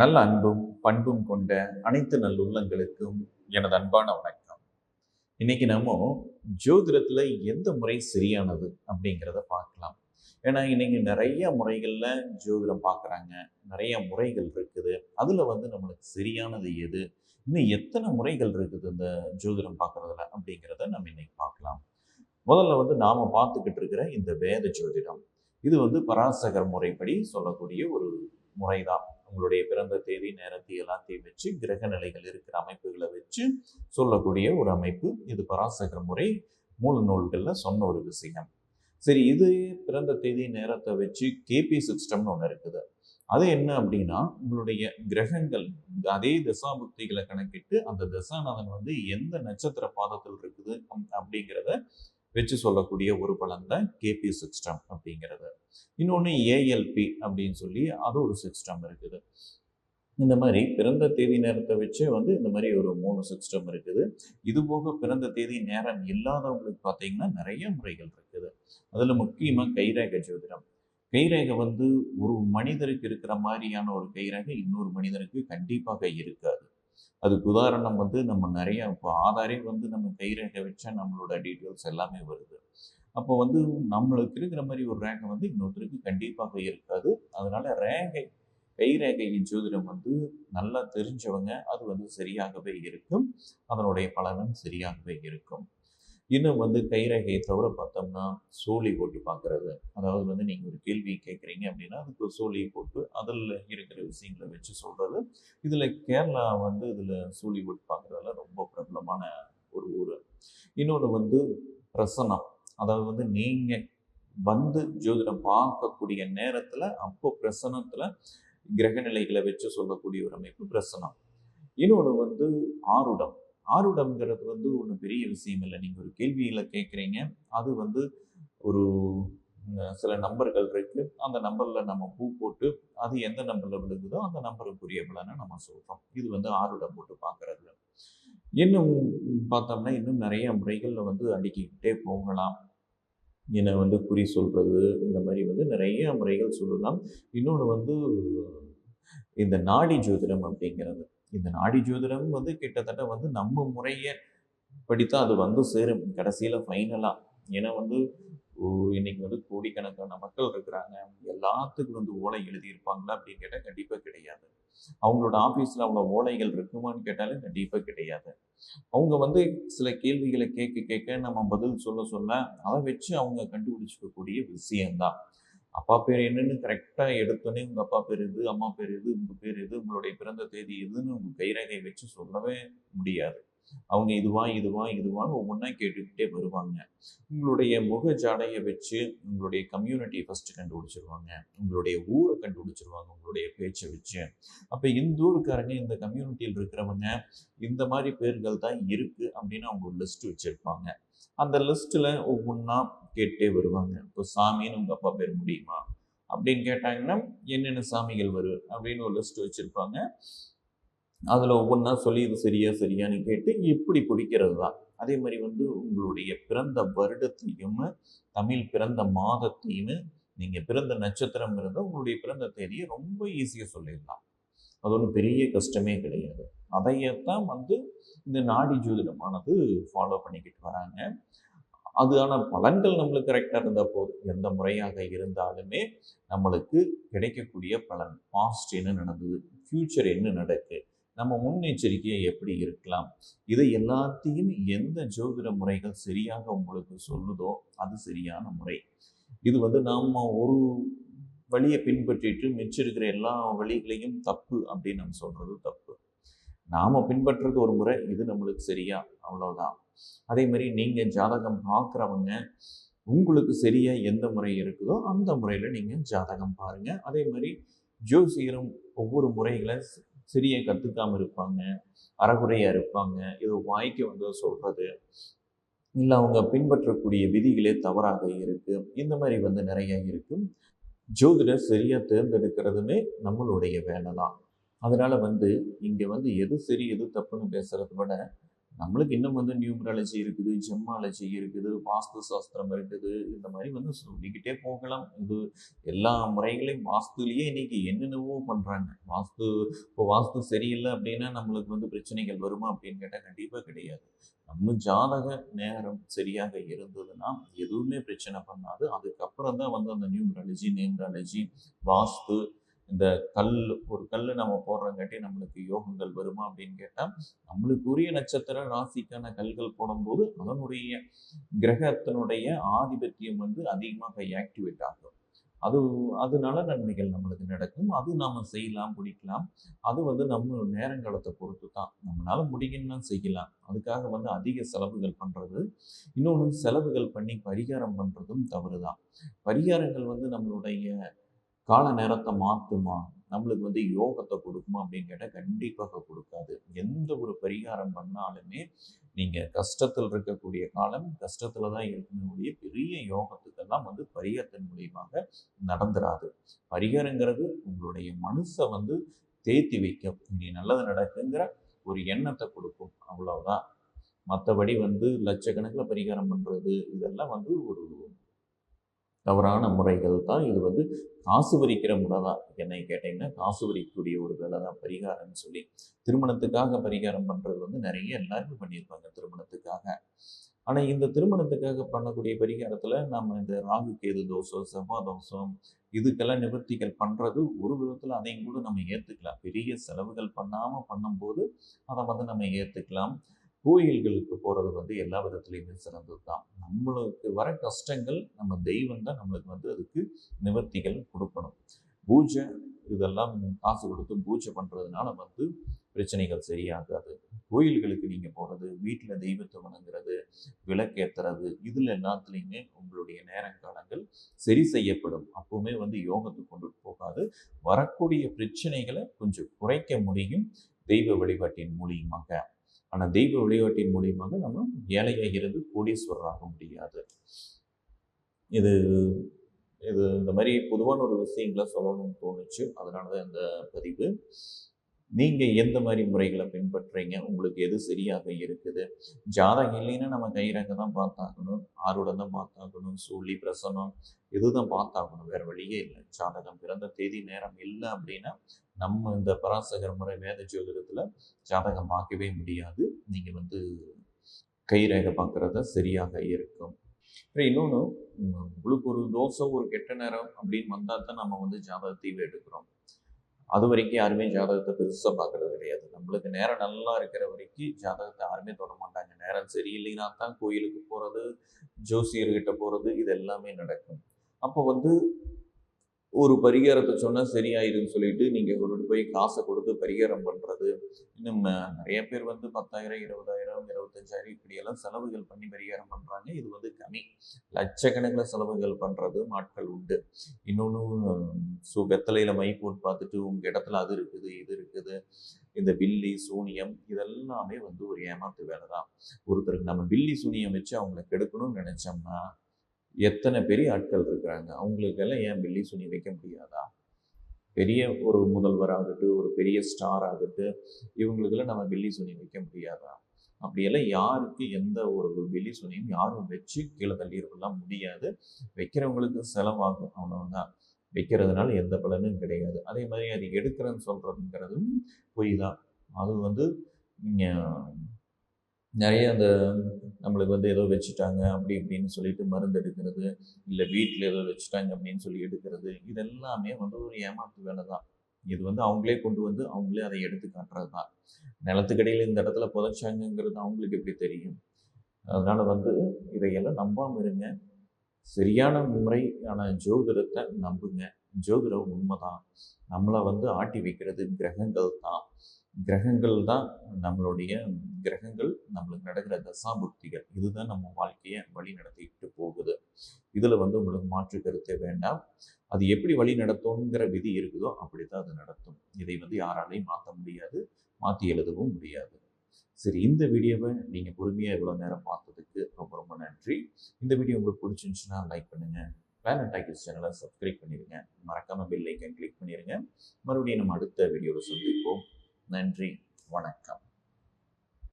நல்ல அன்பும் பண்பும் கொண்ட அனைத்து நல்லுள்ளங்களுக்கும் எனது அன்பான வணக்கம். இன்னைக்கு நம்ம ஜோதிடத்துல எந்த முறை சரியானது அப்படிங்கிறத பார்க்கலாம். ஏன்னா இன்னைக்கு நிறைய முறைகள்ல ஜோதிடம் பார்க்குறாங்க. நிறைய முறைகள் இருக்குது. அதுல வந்து நம்மளுக்கு சரியானது எது? இன்னும் எத்தனை முறைகள் இருக்குது இந்த ஜோதிடம் பார்க்கறதுல அப்படிங்கிறத நம்ம இன்னைக்கு பார்க்கலாம். முதல்ல வந்து நாம பார்த்துக்கிட்டு இருக்கிற இந்த வேத ஜோதிடம். இது வந்து பராசகர் முறைப்படி சொல்லக்கூடிய ஒரு முறைதான். உங்களுடைய பிறந்த தேதி நேரத்தை எல்லாத்தையும் வச்சு கிரக நிலைகள் இருக்கிற அமைப்புகளை வச்சு சொல்லக்கூடிய ஒரு அமைப்பு. இது பராசகர் முறை மூல நூல்களில் சொன்ன ஒரு விஷயம். சரி இது பிறந்த தேதி நேரத்தை வச்சு கேபி சிஸ்டம்னு ஒன்று இருக்குது. அது என்ன அப்படின்னா உங்களுடைய கிரகங்கள் அதே தசாபுக்திகளை கணக்கிட்டு அந்த தசாநாதன் வந்து எந்த நட்சத்திர பாதத்தில் இருக்குது அப்படிங்கிறத வச்சு சொல்லக்கூடிய ஒரு பலன் தான் கேபி சிஸ்டம் அப்படிங்கிறது. இன்னொன்று ஏஎல்பி அப்படின்னு சொல்லி அது ஒரு சிஸ்டம் இருக்குது. இந்த மாதிரி பிறந்த தேதி நேரத்தை வச்சு வந்து இந்த மாதிரி ஒரு மூணு சிஸ்டம் இருக்குது. இது போக பிறந்த தேதி நேரம் இல்லாதவங்களுக்கு பார்த்தீங்கன்னா நிறைய முறைகள் இருக்குது. அதில் முக்கியமாக கைரேகை ஜோதிடம். கைரேகை வந்து ஒரு மனிதருக்கு இருக்கிற மாதிரியான ஒரு கைரேகை இன்னொரு மனிதருக்கு கண்டிப்பாக இருக்காது. அதுக்கு உதாரணம் வந்து நம்ம நிறைய இப்போ ஆதாரே வந்து நம்ம கைரேகை வச்சா நம்மளோட டீட்டெயில்ஸ் எல்லாமே வருது. அப்போ வந்து நம்மளுக்கு இருக்கிற மாதிரி ஒரு ரேகை வந்து இன்னொருத்தருக்கு கண்டிப்பாக இருக்காது. அதனால ரேகை கைரேகையின் ஜோதிடம் வந்து நல்லா தெரிஞ்சவங்க அது வந்து சரியாகவே இருக்கும். அதனுடைய பலனும் சரியாகவே இருக்கும். இன்னும் வந்து கைரேகையை தவிர பார்த்தோம்னா சோழி போட்டு பார்க்குறது. அதாவது வந்து நீங்கள் ஒரு கேள்வி கேட்குறீங்க அப்படின்னா அதுக்கு ஒரு போட்டு அதில் இருக்கிற விஷயங்களை வச்சு சொல்கிறது இதில் கேரளா வந்து இதில் சூழி போட்டு பார்க்குறதுல ரொம்ப பிரபலமான ஒரு ஊர். இன்னொன்று வந்து பிரசனம் அதாவது வந்து நீங்கள் வந்து ஜோதிடம் பார்க்கக்கூடிய நேரத்தில் அப்போ பிரசனத்தில் கிரக நிலைகளை வச்சு சொல்லக்கூடிய ஒரு அமைப்பு பிரசனம் இன்னொன்று வந்து ஆருடம். ஆருடம்ங்கிறது வந்து ஒன்றும் பெரிய விஷயம் இல்லை நீங்கள் ஒரு கேள்வியில் கேட்குறீங்க அது வந்து ஒரு சில நம்பர்கள் இருக்கு. அந்த நம்பரில் நம்ம பூ போட்டு அது எந்த நம்பரில் விழுகுதோ அந்த நம்பருக்குரிய பலனை நம்ம சொல்கிறோம் இது வந்து ஆருடம் போட்டு பார்க்கறது இன்னும் பார்த்தோம்னா இன்னும் நிறைய முறைகளில் வந்து அடுக்கிக்கிட்டே போகலாம். என்னை வந்து குறி சொல்கிறது இந்த மாதிரி வந்து நிறைய முறைகள் சொல்லலாம். இன்னொன்று வந்து இந்த நாடி ஜோதிடம் அப்படிங்கிறது. இந்த நாடி ஜோதிடம் வந்து கிட்டத்தட்ட வந்து நம்ம முறையை படித்தா அது வந்து சேரும். கடைசியில் ஃபைனலாக ஏன்னா வந்து இன்னைக்கு வந்து கோடிக்கணக்கான மக்கள் இருக்கிறாங்க. எல்லாத்துக்கும் வந்து ஓலை எழுதியிருப்பாங்களா அப்படின்னு கேட்டால் கண்டிப்பாக கிடையாது. அவங்களோட ஆஃபீஸில் அவ்வளோ ஓலைகள் இருக்குமான்னு கேட்டாலும் கண்டிப்பாக கிடையாது. அவங்க வந்து சில கேள்விகளை கேட்க கேட்க நம்ம பதில் சொல்ல சொல்ல அதை வச்சு அவங்க கண்டுபிடிச்சிக்கக்கூடிய விஷயம்தான். அப்பா பேர் என்னன்னு கரெக்டாக எடுத்தோன்னே உங்கள் அப்பா பேர் இது அம்மா பேர் இது உங்கள் பேர் இது உங்களுடைய பிறந்த தேதி எதுன்னு உங்கள் கைரேகை வச்சு சொல்லவே முடியாது. அவங்க இதுவா இதுவா இதுவான்னு ஒவ்வொன்றா கேட்டுக்கிட்டே வருவாங்க. உங்களுடைய முக ஜாடையை வச்சு உங்களுடைய கம்யூனிட்டியை ஃபஸ்ட்டு கண்டுபிடிச்சிருவாங்க. உங்களுடைய ஊரை கண்டுபிடிச்சிருவாங்க உங்களுடைய பேச்சை வச்சு. அப்போ இந்த ஊருக்காரங்க இந்த கம்யூனிட்டியில் இருக்கிறவங்க இந்த மாதிரி பேர்கள் தான் இருக்குது அப்படின்னு அவங்க ஒரு லிஸ்ட் வச்சுருப்பாங்க. அந்த லிஸ்ட்டில் ஒவ்வொன்றா கேட்டே வருவாங்க. இப்போ சாமின்னு உங்கள் அப்பா பேர் முடியுமா? அப்படின்னு கேட்டாங்கன்னா என்னென்ன சாமிகள் வரும்? அப்படின்னு ஒரு லிஸ்ட் வச்சுருப்பாங்க. அதில் ஒவ்வொன்றா சொல்லி இது சரியா சரியான்னு கேட்டு இப்படி பிடிக்கிறது தான்? அதே மாதிரி வந்து உங்களுடைய பிறந்த வருடத்தையும் தமிழ் பிறந்த மாதத்தையும் நீங்கள் பிறந்த நட்சத்திரம் இருந்தால் உங்களுடைய பிறந்த தேதியை ரொம்ப ஈஸியாக சொல்லிடலாம். அது ஒன்றும் பெரிய கஷ்டமே கிடையாது. அதையத்தான் வந்து இந்த நாடி ஜோதிடமானது ஃபாலோ பண்ணிக்கிட்டு வராங்க. அதுயான பலன்கள் நம்மளுக்கு கரெக்டாக இருந்தால் போதும். எந்த முறையாக இருந்தாலுமே நம்மளுக்கு கிடைக்கக்கூடிய பலன் பாஸ்ட் என்ன நடந்தது ஃப்யூச்சர் என்ன நடக்கு நம்ம முன்னெச்சரிக்கையை எப்படி இருக்கலாம் இதை எல்லாத்தையும் எந்த ஜோதிட முறைகள் சரியாக உங்களுக்கு சொல்லுதோ அது சரியான முறை. இது வந்து நாம் ஒரு வழியை பின்பற்றிட்டு மிச்சம் இருக்கிற எல்லா வழிகளையும் தப்பு அப்படின்னு நம்ம சொல்கிறது தப்பு. நாம் பின்பற்றுறது ஒரு முறை இது நம்மளுக்கு சரியா? அவ்வளோதான் அதே மாதிரி நீங்கள் ஜாதகம் பார்க்குறவங்க உங்களுக்கு சரியாக எந்த முறை இருக்குதோ அந்த முறையில் நீங்கள் ஜாதகம் பாருங்கள் அதே மாதிரி ஜோசியரும் ஒவ்வொரு முறைகளை சரியாக கற்றுக்காமல் இருப்பாங்க அறகுறையாக இருப்பாங்க இது வாய்க்கு வந்து சொல்கிறது இல்லை அவங்க பின்பற்றக்கூடிய விதிகளே தவறாக இருக்குது இந்த மாதிரி வந்து நிறைய இருக்கும் ஜோதிடர் சரியாக தேர்ந்தெடுக்கிறதுமே நம்மளுடைய வேலை தான் அதனால் வந்து இங்கே வந்து எது சரி எது தப்புன்னு பேசுகிறத விட நம்மளுக்கு இன்னும் வந்து நியூமராலஜி இருக்குது ஜெம்மாலஜி இருக்குது வாஸ்து சாஸ்திரம் இருக்குது. இந்த மாதிரி வந்து சொல்லிக்கிட்டே போகலாம். இது எல்லா முறைகளையும் வாஸ்துலேயே இன்னைக்கு என்னென்னவோ பண்ணுறாங்க வாஸ்து இப்போ வாஸ்து சரியில்லை அப்படின்னா நம்மளுக்கு வந்து பிரச்சனைகள் வருமா அப்படின்னு கேட்டால் கண்டிப்பாக கிடையாது. நம்ம ஜாதக நேரம் சரியாக இருந்ததுன்னா எதுவுமே பிரச்சனை பண்ணாது. அதுக்கப்புறம் தான் வந்து அந்த நியூமராலஜி நியூமராலஜி வாஸ்து இந்த கல் ஒரு கல் நம்ம போடுறங்காட்டி நம்மளுக்கு யோகங்கள் வருமா அப்படின்னு கேட்டால் நம்மளுக்கு உரிய நட்சத்திர ராசிக்கான கல்கள் போடும்போது அதனுடைய கிரகத்தினுடைய ஆதிபத்தியம் வந்து அதிகமாக ஆக்டிவேட் ஆகும். அது அதனால நன்மைகள் நம்மளுக்கு நடக்கும். அது நாம் செய்யலாம் பிடிக்கலாம் அது வந்து நம்ம நேரங்காலத்தை பொறுத்து தான். நம்மளால முடியும்னா செய்யலாம். அதுக்காக வந்து அதிக செலவுகள் பண்ணுறது இன்னொன்று செலவுகள் பண்ணி பரிகாரம் பண்ணுறதும் தவறு தான் பரிகாரங்கள் வந்து நம்மளுடைய கால நேரத்தை மாற்றுமா நம்மளுக்கு வந்து யோகத்தை கொடுக்குமா அப்படின்னு கேட்டால் கண்டிப்பாக கொடுக்காது. எந்த ஒரு பரிகாரம் பண்ணாலுமே நீங்கள் கஷ்டத்தில் இருக்கக்கூடிய காலம் கஷ்டத்தில் தான் இருக்கக்கூடிய பெரிய யோகத்துக்கெல்லாம் வந்து பரிகாரத்தின் மூலியமாக நடந்துராது. பரிகாரங்கிறது உங்களுடைய மனசை வந்து தேத்தி வைக்கும். இனி நல்லது நடக்குங்கிற ஒரு எண்ணத்தை கொடுக்கும். அவ்வளோதான் மற்றபடி வந்து லட்சக்கணக்கில் பரிகாரம் பண்ணுறது இதெல்லாம் வந்து ஒரு தவறான முறைகள் தான் இது வந்து காசு வரிக்கிற முறை தான். என்னை கேட்டிங்கன்னா காசு வரிக்கக்கூடிய ஒரு வேலை தான் பரிகாரம்னு சொல்லி. திருமணத்துக்காக பரிகாரம் பண்ணுறது வந்து நிறைய எல்லாருமே பண்ணியிருப்பாங்க திருமணத்துக்காக. ஆனால் இந்த திருமணத்துக்காக பண்ணக்கூடிய பரிகாரத்தில் நம்ம இந்த ராகு கேது தோஷம் செவ்வாய் தோஷம் இதுக்கெல்லாம் நிவர்த்திகள் பண்ணுறது ஒரு விதத்தில் அதையும் கூட நம்ம ஏற்றுக்கலாம் பெரிய செலவுகள் பண்ணாமல் பண்ணும்போது அதை வந்து நம்ம ஏற்றுக்கலாம் கோயில்களுக்கு போகிறது வந்து எல்லா விதத்துலேயுமே சிறந்தது தான் நம்மளுக்கு வர கஷ்டங்கள் நம்ம தெய்வம் தான் நம்மளுக்கு வந்து அதுக்கு நிவர்த்திகள் கொடுக்கணும். பூஜை இதெல்லாம் காசு கொடுத்து பூஜை பண்ணுறதுனால வந்து பிரச்சனைகள் சரியாகாது. கோயில்களுக்கு நீங்கள் போகிறது வீட்டில் தெய்வத்தை வணங்குறது விளக்கேற்றுறது இதில் எல்லாத்துலேயுமே உங்களுடைய நேரங்காலங்கள் சரி செய்யப்படும். அப்போவுமே வந்து யோகத்தை கொண்டு போகாது. வரக்கூடிய பிரச்சனைகளை கொஞ்சம் குறைக்க முடியும் தெய்வ வழிபாட்டின் மூலியமாக. ஆனால் தெய்வ வழிபாட்டின் மூலியமாக நம்ம ஏழையாகிறது இருந்து கோடீஸ்வரராக முடியாது. இது இது இந்த மாதிரி பொதுவான ஒரு விஷயங்களை சொல்லணும்னு தோணுச்சு. அதனால தான் இந்த பதிவு. நீங்கள் எந்த மாதிரி முறைகளை பின்பற்றுறீங்க உங்களுக்கு எது சரியாக இருக்குது? ஜாதகம் இல்லைன்னா நம்ம கைரங்க தான் பார்த்தாகணும். ஆர்வடம் தான் பார்த்தாகணும். சூழி பிரசனம் இதுதான் பார்த்தாகணும். வேறு வழியே இல்லை. ஜாதகம் பிறந்த தேதி நேரம் இல்லை அப்படின்னா நம்ம இந்த பராசகர் முறை வேத ஜோதிடத்தில் ஜாதகம் பார்க்கவே முடியாது. நீங்கள் வந்து கைரேகை பார்க்குறத சரியாக இருக்கும். அப்புறம் இன்னொன்று உங்களுக்கு ஒரு தோசை ஒரு கெட்ட நேரம் அப்படின்னு வந்தால் தான் நம்ம வந்து ஜாதகத்தையும் எடுக்கிறோம். அது வரைக்கும் யாருமே ஜாதகத்தை பெருசாக பார்க்கறது கிடையாது. நம்மளுக்கு நேரம் நல்லா இருக்கிற வரைக்கும் ஜாதகத்தை யாருமே தொட மாட்டாங்க. நேரம் சரியில்லைன்னா தான் கோயிலுக்கு போகிறது ஜோசியர்கிட்ட போகிறது இது எல்லாமே நடக்கும். அப்போ வந்து ஒரு பரிகாரத்தை சொன்னால் சரியாயிருன்னு சொல்லிட்டு நீங்கள் கொண்டு போய் காசை கொடுத்து பரிகாரம் பண்ணுறது இன்னும் நிறைய பேர் வந்து பத்தாயிரம் இருபதாயிரம் இருபத்தஞ்சாயிரம் இப்படியெல்லாம் செலவுகள் பண்ணி பரிகாரம் பண்ணுறாங்க இது வந்து கம்மி. லட்சக்கணக்கில் செலவுகள் பண்ணுறது நாட்கள் உண்டு. இன்னொன்று ஸோ வெத்தலையில் மை போட்டு பார்த்துட்டு உங்கள் இடத்துல அது இருக்குது இது இருக்குது. இந்த பில்லி சூனியம் இதெல்லாமே வந்து ஒரு ஏமாத்து வேலை தான் ஒருத்தருக்கு நம்ம பில்லி சூனியம் வச்சு அவங்கள கெடுக்கணும்னு நினச்சோம்னா எத்தனை பெரிய ஆட்கள் இருக்கிறாங்க? அவங்களுக்கெல்லாம் ஏன் பில்லி சுனி வைக்க முடியாதா? பெரிய ஒரு முதல்வர் ஆகட்டும் ஒரு பெரிய ஸ்டார் ஆகட்டும் இவங்களுக்கெல்லாம் நம்ம பில்லி சுனி வைக்க முடியாதா? அப்படியெல்லாம் யாருக்கு எந்த ஒரு பில்லி யாரும் வச்சு கீழே தள்ளிடலாம் முடியாது. வைக்கிறவங்களுக்கு செலவாகும் அவ்வளோதான் வைக்கிறதுனால எந்த பலனும் கிடையாது. அதே மாதிரி அது எடுக்கிறேன்னு சொல்கிறதுங்கிறதும் பொய் தான் அது வந்து நீங்கள் நிறைய அந்த நம்மளுக்கு வந்து ஏதோ வச்சுட்டாங்க அப்படி இப்படின்னு சொல்லிட்டு மருந்து எடுக்கிறது இல்லை வீட்டில் ஏதோ வச்சுட்டாங்க அப்படின்னு சொல்லி எடுக்கிறது இதெல்லாமே வந்து ஒரு ஏமாத்து வேலை தான் இது வந்து அவங்களே கொண்டு வந்து அவங்களே அதை எடுத்து காட்டுறது தான். நிலத்துக்கடியில் இந்த இடத்துல புதைச்சாங்கங்கிறது அவங்களுக்கு எப்படி தெரியும்? அதனால் வந்து இதையெல்லாம் நம்பாமல் இருங்க. சரியான முறையான ஜோதிடத்தை நம்புங்க. ஜோதிடம் உண்மைதான். நம்மளை வந்து ஆட்டி வைக்கிறது கிரகங்கள் தான். கிரகங்கள் தான் நம்மளுடைய கிரகங்கள் நம்மளுக்கு நடக்கிற தசாபுக்திகள் இதுதான் நம்ம வாழ்க்கையை வழி நடத்திக்கிட்டு போகுது. இதில் வந்து உங்களுக்கு மாற்று கருத்தே வேண்டாம். அது எப்படி வழி நடத்தும்ங்கிற விதி இருக்குதோ அப்படி தான் அது நடத்தும். இதை வந்து யாராலையும் மாற்ற முடியாது மாற்றி எழுதவும் முடியாது. சரி இந்த வீடியோவை நீங்கள் பொறுமையாக இவ்வளோ நேரம் பார்த்ததுக்கு ரொம்ப ரொம்ப நன்றி. இந்த வீடியோ உங்களுக்கு பிடிச்சிருந்துச்சுன்னா லைக் பண்ணுங்கள் பிளானட் டாக்கிஸ் சேனலை சப்ஸ்கிரைப் பண்ணிடுங்க. மறக்காமல் பெல் ஐக்கன் கிளிக் பண்ணிடுங்க. மறுபடியும் நம்ம அடுத்த வீடியோவில் சந்திப்போம். நன்றி வணக்கம்.